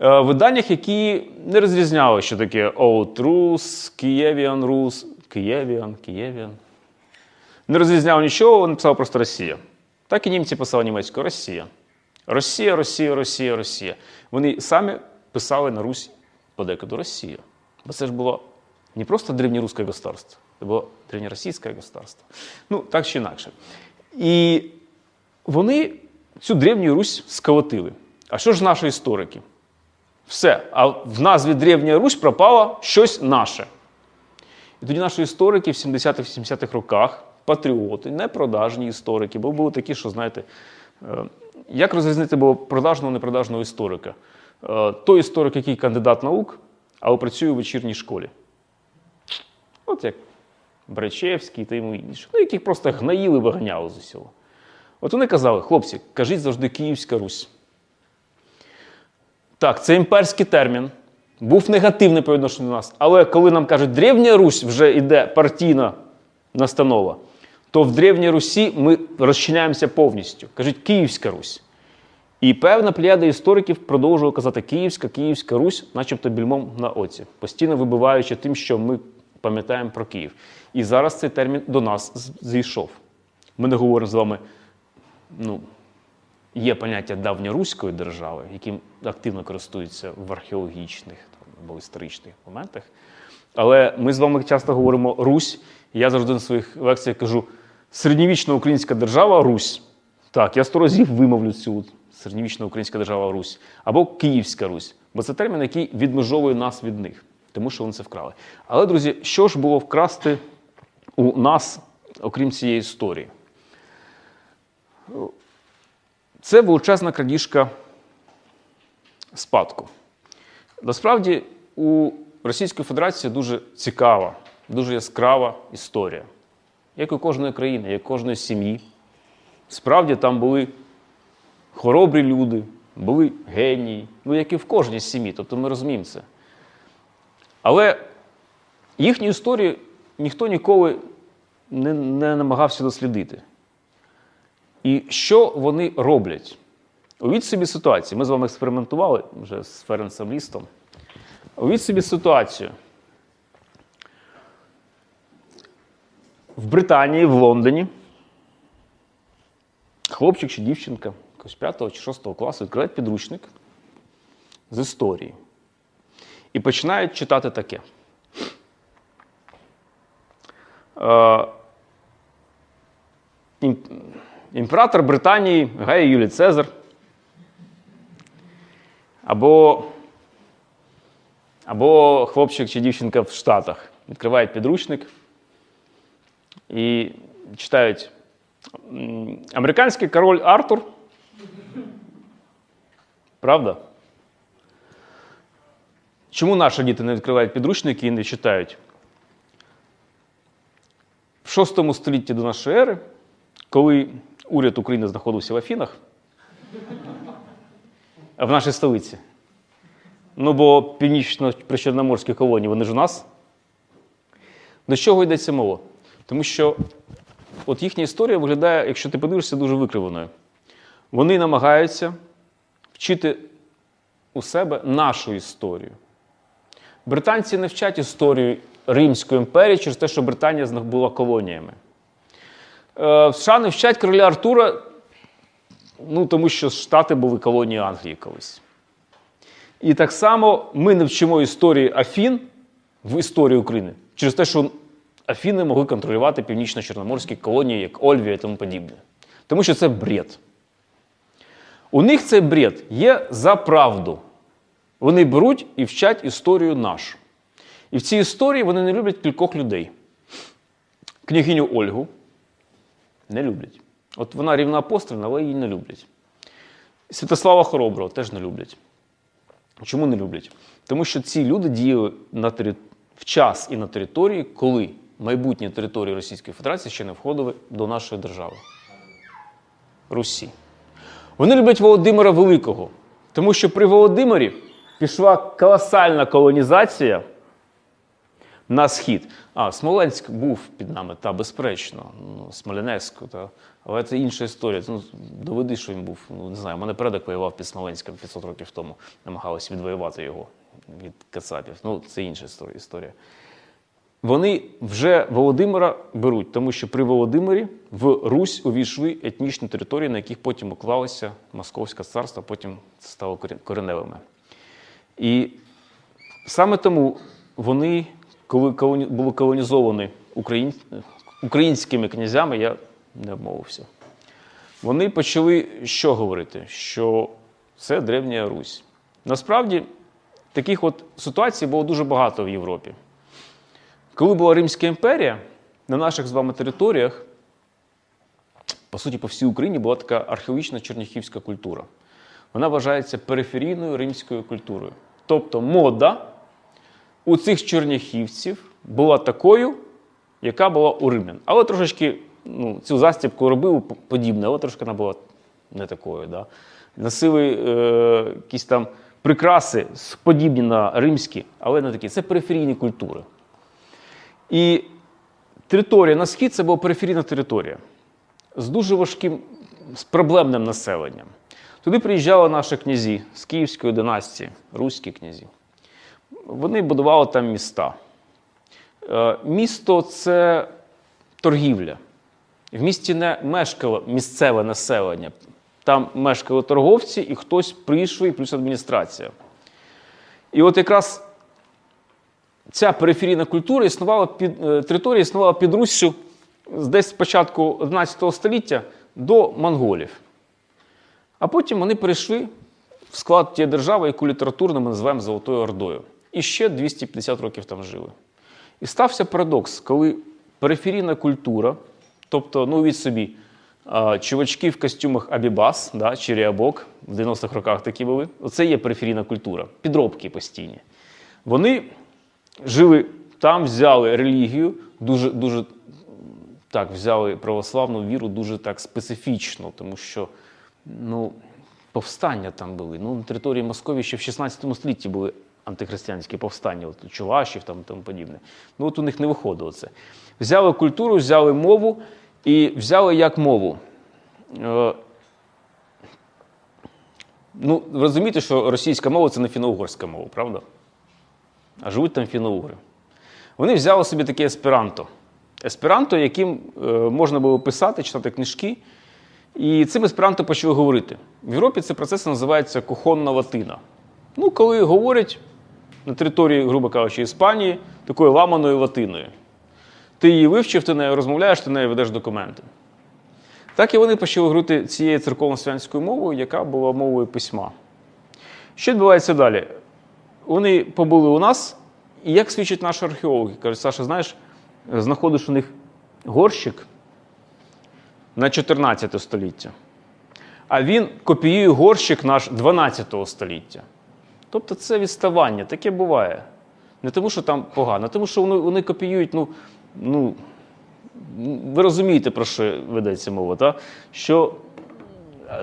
е, виданнях, які не розрізняли, що таке Old Rus, Kievian Rus, Kievian, Kievian. Не розрізняли нічого, він писав просто Росія. Так і німці писали німецькою Росія. Росія, Росія, Росія, Росія. Вони самі писали на Русь подекуди Росія. Бо це ж було не просто древньоруське государство, це було древньоросійське государство. Ну, так чи інакше. І вони цю древню Русь сколотили. А що ж наші історики? Все. А в назві Древня Русь пропало щось наше. І тоді наші історики в 70-х-80-х роках, патріоти, непродажні історики, бо були такі, що, знаєте, е, як розрізнити було продажного непродажного історика? Е, Той історик, який кандидат наук, але працює у вечірній школі. От як Бречевський та йому інші. Ну, яких просто гнаїли, виганяли з усього. От вони казали, хлопці, кажіть завжди Київська Русь. Так, це імперський термін. Був негативний по відношенню до нас. Але коли нам кажуть, Древня Русь вже йде партійна настанова, то в Древній Русі ми розчиняємося повністю. Кажуть, Київська Русь. І певна плеяда істориків продовжує казати Київська, Київська Русь, начебто більмом на оці, постійно вибиваючи тим, що ми пам'ятаємо про Київ. І зараз цей термін до нас зійшов. Ми не говоримо з вами, ну, є поняття давньоруської держави, яким активно користуються в археологічних там, або історичних моментах. Але ми з вами часто говоримо Русь. Я завжди на своїх лекціях кажу: середньовічна українська держава Русь. Так, я сто разів вимовлю цю середньовічна українська держава Русь або Київська Русь, бо це термін, який відмежовує нас від них, тому що вони це вкрали. Але, друзі, що ж було вкрасти у нас, окрім цієї історії? Це величезна крадіжка спадку. Насправді, у Російської Федерації дуже цікава, дуже яскрава історія. Як у кожної країни, як у кожної сім'ї. Справді там були хоробрі люди, були генії, ну як і в кожній сім'ї, тобто ми розуміємо це. Але їхню історію ніхто ніколи не, не намагався дослідити. І що вони роблять? Уявіть собі ситуацію. Ми з вами експериментували вже з Ференсом Лістом. Уявіть собі ситуацію. В Британії, в Лондоні, хлопчик чи дівчинка якогось 5 чи 6 класу відкривають підручник з історії і починають читати таке. Ім- Імператор Британії Гай Юлій Цезар. Або, або хлопчик чи дівчинка в Штатах відкривають підручник і читають американський король Артур. Правда? Чому наші діти не відкривають підручники і не читають? В VI столітті до нашої ери, коли уряд України знаходився в Афінах, в нашій столиці. Ну, бо північно-причорноморські колонії, вони ж у нас. До чого йдеться мова? Тому що от їхня історія виглядає, якщо ти подивишся, дуже викривленою. Вони намагаються вчити у себе нашу історію. Британці не вчать історію Римської імперії через те, що Британія була колоніями. Е, В США не вчать короля Артура, ну, тому що Штати були колонією Англії колись. І так само ми не вчимо історії Афін в історії України через те, що Афіни могли контролювати північно-чорноморські колонії, як Ольвія і тому подібне. Тому що це бред. У них цей бред є за правду. Вони беруть і вчать історію нашу. І в цій історії вони не люблять кількох людей. Княгиню Ольгу не люблять. От вона рівноапостольна, але її не люблять. Святослава Хороброго теж не люблять. Чому не люблять? Тому що ці люди діяли на тері... в час і на території, коли майбутні території Російської Федерації ще не входили до нашої держави. Русі. Вони люблять Володимира Великого, тому що при Володимирі пішла колосальна колонізація, на схід. А, Смоленськ був під нами, та безперечно. Ну, Смоленськ, та. але це інша історія. Ну, доведи, що він був. Ну, не знаю, у мене предок воював під Смоленськом 500 років тому, намагалися відвоювати його від Кацапів. Ну, це інша історія-. Вони вже Володимира беруть, тому що при Володимирі в Русь увійшли етнічні території, на яких потім уклалося Московське царство, потім це стало кореневими. І саме тому вони, коли колоні- були колонізовані україн... українськими князями, я не обмовився, вони почали що говорити? Що це Древня Русь. Насправді, таких от ситуацій було дуже багато в Європі. Коли була Римська імперія, на наших з вами територіях, по суті, по всій Україні була така археологічна черніхівська культура. Вона вважається периферійною римською культурою. Тобто мода у цих черняхівців була такою, яка була у римлян. Але трошечки ну, цю застібку робив подібне, але трошки вона була не такою. Да? Носили е, якісь там прикраси, подібні на римські, але не такі. Це периферійні культури. І територія на схід це була периферійна територія з дуже важким, з проблемним населенням. Туди приїжджали наші князі з Київської династії, руські князі. Вони будували там міста. Е, Місто це торгівля. В місті не мешкало місцеве населення. Там мешкали торговці і хтось прийшов, і плюс адміністрація. І от якраз ця периферійна культура існувала під е, територія існувала під Руссю десь з початку 11 століття до монголів. А потім вони перейшли в склад тієї держави, яку літературно ми називаємо Золотою Ордою. І ще 250 років там жили. І стався парадокс, коли периферійна культура, тобто, ну від собі, чувачки в костюмах Абібас, да, чи Ріабок, в 90-х роках такі були. Оце є периферійна культура, підробки постійні. Вони жили там, взяли релігію, дуже, дуже так, взяли православну віру дуже так специфічно, тому що ну, повстання там були. Ну, на території Московії ще в 16 столітті були антихристиянські повстання, от Чувашів там тому подібне. Ну, от у них не виходило це. Взяли культуру, взяли мову і взяли як мову. Е, ну, розумієте, що російська мова це не фіно-угорська мова, правда? А живуть там фіно-угри. Вони взяли собі таке есперанто. Есперанто, яким е, можна було писати, читати книжки. І цим есперанто почали говорити. В Європі цей процес називається кухонна латина. Ну, коли говорять на території, грубо кажучи, Іспанії, такою ламаною латиною. Ти її вивчив, ти нею розмовляєш, ти нею ведеш документи. Так і вони почали говорити цією церковно-славянською мовою, яка була мовою письма. Що відбувається далі? Вони побули у нас, і як свідчать наші археологи? Кажуть, Саша, знаєш, знаходиш у них горщик на 14 століття, а він копіює горщик наш 12 століття. Тобто це відставання, таке буває. Не тому, що там погано, а тому, що вони, вони копіюють, ну, ну, ви розумієте, про що ведеться мова, та? що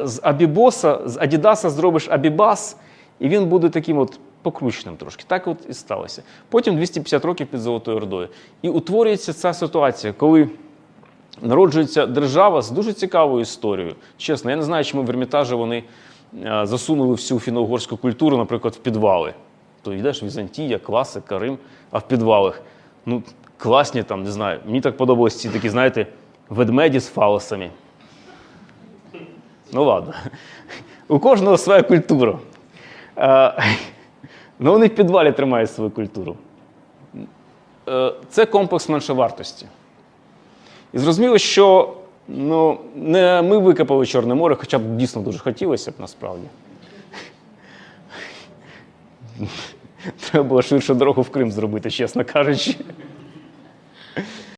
з Абібоса, з Адідаса зробиш Абібас, і він буде таким от покрученим трошки. Так от і сталося. Потім 250 років під Золотою Ордою. І утворюється ця ситуація, коли народжується держава з дуже цікавою історією. Чесно, я не знаю, чому в Ермітажі вони засунули всю фіно-угорську культуру, наприклад, в підвали. То йдеш Візантія, класика, Рим, а в підвалах. Ну, класні там, не знаю. Мені так подобались ці такі, знаєте, ведмеді з фалосами. Ну ладно. У кожного своя культура. Е, Ну, вони в підвалі тримають свою культуру. Е, Це комплекс меншовартості. І зрозуміло, що ну, не ми викопали Чорне море, хоча б дійсно дуже хотілося б насправді. Треба було швидше дорогу в Крим зробити, чесно кажучи.